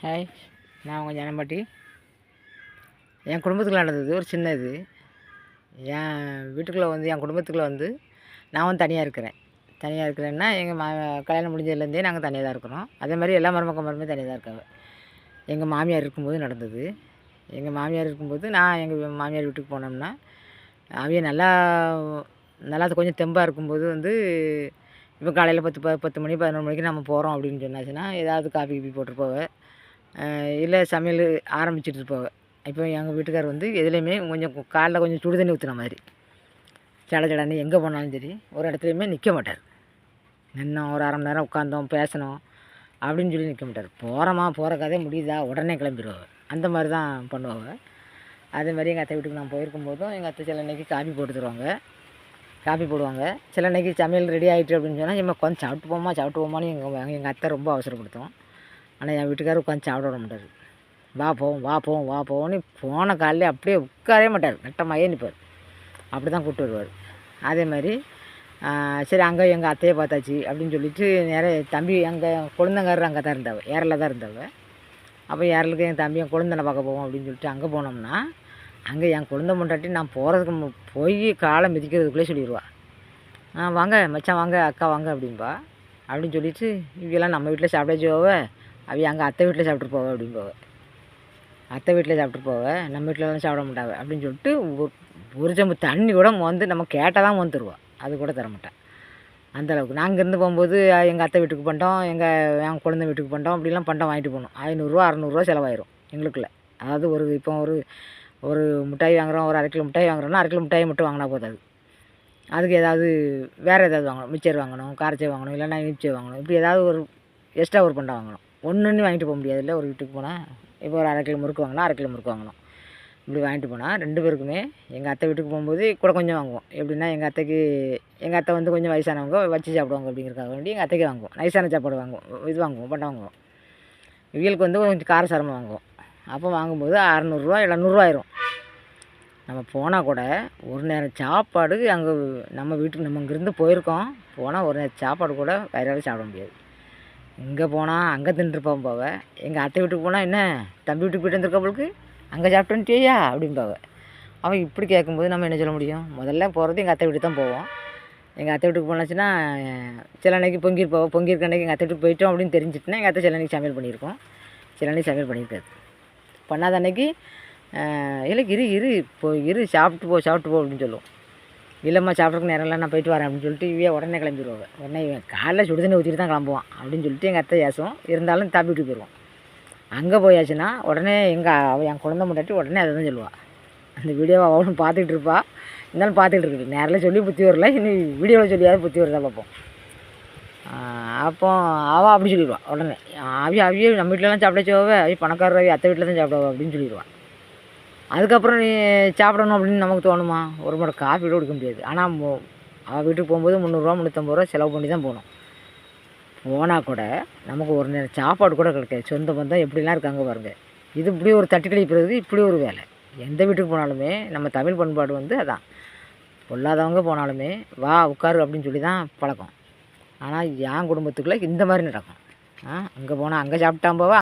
Hi நான் உங்கள் ஜனம்பாட்டி. என் குடும்பத்துக்குள்ள நடந்தது ஒரு சின்ன இது. என் வீட்டுக்குள்ளே வந்து என் குடும்பத்துக்குள்ளே வந்து நான் வந்து தனியாக இருக்கிறேன். தனியாக இருக்கிறேன்னா எங்கள் மா கல்யாணம் முடிஞ்சதுலேருந்தே நாங்கள் தனியாக தான் இருக்கிறோம். அதே மாதிரி எல்லா மருமக்க மருமே தனியாக தான் இருக்காங்க. எங்கள் மாமியார் இருக்கும்போது நடந்தது. எங்கள் மாமியார் இருக்கும்போது நான் எங்கள் மாமியார் வீட்டுக்கு போனோம்னா அவைய நல்லா நல்லா கொஞ்சம் தெம்பாக இருக்கும்போது வந்து இப்போ காலையில் பத்து ப பத்து மணி பதினொரு மணிக்கு நம்ம போகிறோம் அப்படின்னு சொன்னாச்சுன்னா ஏதாவது காஃபி கீபி போட்டு போவ இல்லை சமையல் ஆரம்பிச்சிட்டு போவ இப்போ எங்கள் வீட்டுக்கார் வந்து எதுலேயுமே கொஞ்சம் காலைல கொஞ்சம் சுடு தண்ணி ஊற்றுன மாதிரி. சட சடன்னு எங்கே போனாலும் சரி ஒரு இடத்துலையுமே நிற்க மாட்டார். நின்னோம் ஒரு அரை மணி நேரம் உட்காந்தோம் பேசணும் அப்படின்னு சொல்லி நிற்க மாட்டார். போகிறோமா போகிற கதை முடியுதா? உடனே கிளம்பிடுவாங்க அந்த மாதிரி தான் பண்ணுவாங்க. அதே மாதிரி எங்கள் அத்தை வீட்டுக்கு நான் போயிருக்கும் போதும் எங்கள் அத்தை சில அன்னைக்கு காஃபி போட்டு தருவாங்க. காஃபி போடுவாங்க. சில அன்னைக்கு சமையல் ரெடி ஆகிட்டு அப்படின்னு சொன்னால் நம்ம கொஞ்சம் சாப்பிட்டு போமா சாப்பிட்டு போமான்னு எங்கள் எங்கள் அத்தை ரொம்ப அவசரப்படுத்தும் ஆனால் என் வீட்டுக்காரர் உட்காந்து சாப்பிட விட மாட்டார். வா போவோம் வா போவோம் வா போவோம்னு போன காலையில் அப்படியே உட்காரவே மாட்டார். நட்டமாயே நிற்பார். அப்படி தான் கூப்பிட்டு வருவார். அதே மாதிரி சரி அங்கே எங்கள் அத்தையை பார்த்தாச்சு அப்படின்னு சொல்லிட்டு நிறைய தம்பி எங்கள் குழந்தைங்காரர் அங்கே தான் இருந்தாவ ஏரில் தான் இருந்தாவ. அப்போ ஏரலுக்கு என் தம்பி என் குழந்தனை பார்க்க போவோம் அப்படின்னு சொல்லிட்டு அங்கே போனோம்னா அங்கே என் குழந்தை முண்டாட்டி நான் போகிறதுக்கு போய் காலை மிதிக்கிறதுக்குள்ளே சொல்லிடுவா வாங்க மச்சான் வாங்க அக்கா வாங்க அப்படின்பா. அப்படின்னு சொல்லிட்டு இவெல்லாம் நம்ம வீட்டில் சாப்பிடாச்சு போவ அவ அங்கே அத்தை வீட்டில் சாப்பிட்டு போவ அப்படின்னு போவ. அத்தை வீட்டில் சாப்பிட்டு போவ நம்ம வீட்டிலலாம் சாப்பிட மாட்டாவ அப்படின்னு சொல்லிட்டு ஒரு சம்பு ஜம்பு தண்ணி கூட வந்து நம்ம கேட்டால் தான் வந்து அது கூட தர மாட்டேன் அந்தளவுக்கு நாங்கள் இருந்து போகும்போது எங்கள் அத்தை வீட்டுக்கு பண்ணிட்டோம் எங்கள் என் குழந்தை வீட்டுக்கு பண்ணிட்டோம் அப்படிலாம் பண்டம் வாங்கிட்டு போகணும். ஐநூறுரூவா அறநூறுவா செலவாயிரும் எங்களுக்குள்ள. அதாவது ஒரு இப்போ ஒரு ஒரு மிட்டாய் வாங்குறோம் ஒரு அரை கிலோ மிட்டாய் வாங்குறோம்னா அரை கிலோ மிட்டாய் மட்டும் வாங்கினா போதாது. அதுக்கு ஏதாவது வேறு ஏதாவது வாங்கணும். மிச்சர் வாங்கணும் காரச்சை வாங்கணும் இல்லைன்னா இனிச்சை வாங்கணும். இப்படி ஏதாவது ஒரு எக்ஸ்ட்ரா ஒரு பண்டம் வாங்கணும். ஒன்று வாங்கிட்டு போக முடியாதுல்ல. ஒரு வீட்டுக்கு போனால் இப்போ ஒரு அரை கிலோ முறுக்கு வாங்கினா அரை கிலோ முறுக்கு வாங்கணும் இப்படி வாங்கிட்டு போனால் ரெண்டு பேருக்குமே எங்கள் அத்தை வீட்டுக்கு போகும்போது கூட கொஞ்சம் வாங்குவோம். எப்படின்னா எங்கள் அத்தைக்கு எங்கள் அத்தை வந்து கொஞ்சம் வயசானவங்க வச்சு சாப்பிடுவாங்க அப்படிங்கிறக்காக வேண்டி எங்கள் அத்தைக்கு வாங்குவோம். நைசான சாப்பாடு வாங்குவோம். இது வாங்குவோம் பண்ண வாங்குவோம். இவங்களுக்கு வந்து கொஞ்சம் காரசாரமாக வாங்குவோம். அப்போ வாங்கும்போது அறநூறுரூவா எழுநூறுவாயிரும் நம்ம போனால் கூட ஒரு நேரம் சாப்பாடு அங்கே நம்ம வீட்டுக்கு நம்ம இங்கேருந்து போயிருக்கோம். போனால் ஒரு நேரம் சாப்பாடு கூட வயிறால் சாப்பிட முடியாது. இங்கே போனால் அங்கே தின்றுருப்பான் போவ. எங்கள் அத்தை வீட்டுக்கு போனால் என்ன தம்பி வீட்டுக்கு போயிட்டு வந்திருக்கவளுக்கு அங்கே சாப்பிட்டு அப்படின்பாவ அவன் இப்படி கேட்கும்போது நம்ம என்ன சொல்ல முடியும்? முதல்ல போகிறது எங்கள் அத்தை வீட்டுக்கு தான் போவோம். எங்கள் அத்தை வீட்டுக்கு போனாச்சுன்னா சில அன்னைக்கு பொங்கிர் பொங்கியிருக்க அன்னைக்கு எங்கள் அத்தை வீட்டுக்கு போயிட்டோம் அப்படின்னு தெரிஞ்சிட்டுனா எங்கள் அத்தை சில அன்னைக்கு சமையல் பண்ணியிருக்கோம். சில அன்னைக்கு சமையல் பண்ணியிருக்காது. பண்ணாத அன்னைக்கு இல்லை இரு இரு இப்போ இரு சாப்பிட்டு போ சாப்பிட்டு போ அப்படின்னு சொல்லுவோம். இல்லைம்மா சாப்பிட்றதுக்கு நேரம் இல்லை நான் போயிட்டு வரேன் அப்படின்னு சொல்லிட்டு இவன் உடனே கிளம்பிடுவாங்க உடனே இவன் காலைல சுடு தண்ணி ஊற்றிட்டு தான் கிளம்புவான் அப்படின்னு சொல்லிட்டு எங்கள் அத்தை ஏசும். இருந்தாலும் தாப்பிட்டு வீட்டுக்கு போயிடுவான் அங்கே போயாச்சுன்னா உடனே எங்கள் அவள் என் குழந்தை முட்டாட்டி உடனே அதை தான் சொல்லுவாள் அந்த வீடியோவை அவளும் பார்த்துக்கிட்டு இருப்பா. இருந்தாலும் பார்த்துக்கிட்டு இருக்குது நேரில் சொல்லி புத்தி வரல இன்னும் வீடியோவில் சொல்லியாவது புத்தி வருதா பார்ப்போம். அப்போ அவள் அப்படி சொல்லிடுவாள் உடனே. அவிய அவிய நம்ம வீட்டிலலாம் சாப்பிடச்சோவ அவி பணக்காரர் அவிய அத்தை வீட்டில் தான் சாப்பிடுவா அப்படின்னு சொல்லிடுவாள் அதுக்கப்புறம் நீ சாப்பிடணும் அப்படின்னு நமக்கு தோணுமா? ஒரு முறை காஃபி கூட குடிக்க முடியாது. ஆனால் அவள் வீட்டுக்கு போகும்போது முந்நூறுரூவா முந்நூற்றம்பது ரூபா செலவு பண்ணி தான் போகணும். போனால் கூட நமக்கு ஒரு நேரம் சாப்பாடு கூட கிடைக்காது. சொந்த பந்தம் எப்படிலாம் இருக்காங்க பாருங்கள் இது இப்படி ஒரு தட்டி கழிப்புறது இப்படி ஒரு வேலை. எந்த வீட்டுக்கு போனாலுமே நம்ம தமிழ் பண்பாடு வந்து அதான். பொல்லாதவங்க போனாலுமே வா உட்காரு அப்படின்னு சொல்லி தான் பழக்கம். ஆனால் என் குடும்பத்துக்குள்ளே இந்த மாதிரி நடக்கும். ஆ அங்கே போனால் அங்கே சாப்பிட்டான் போவா.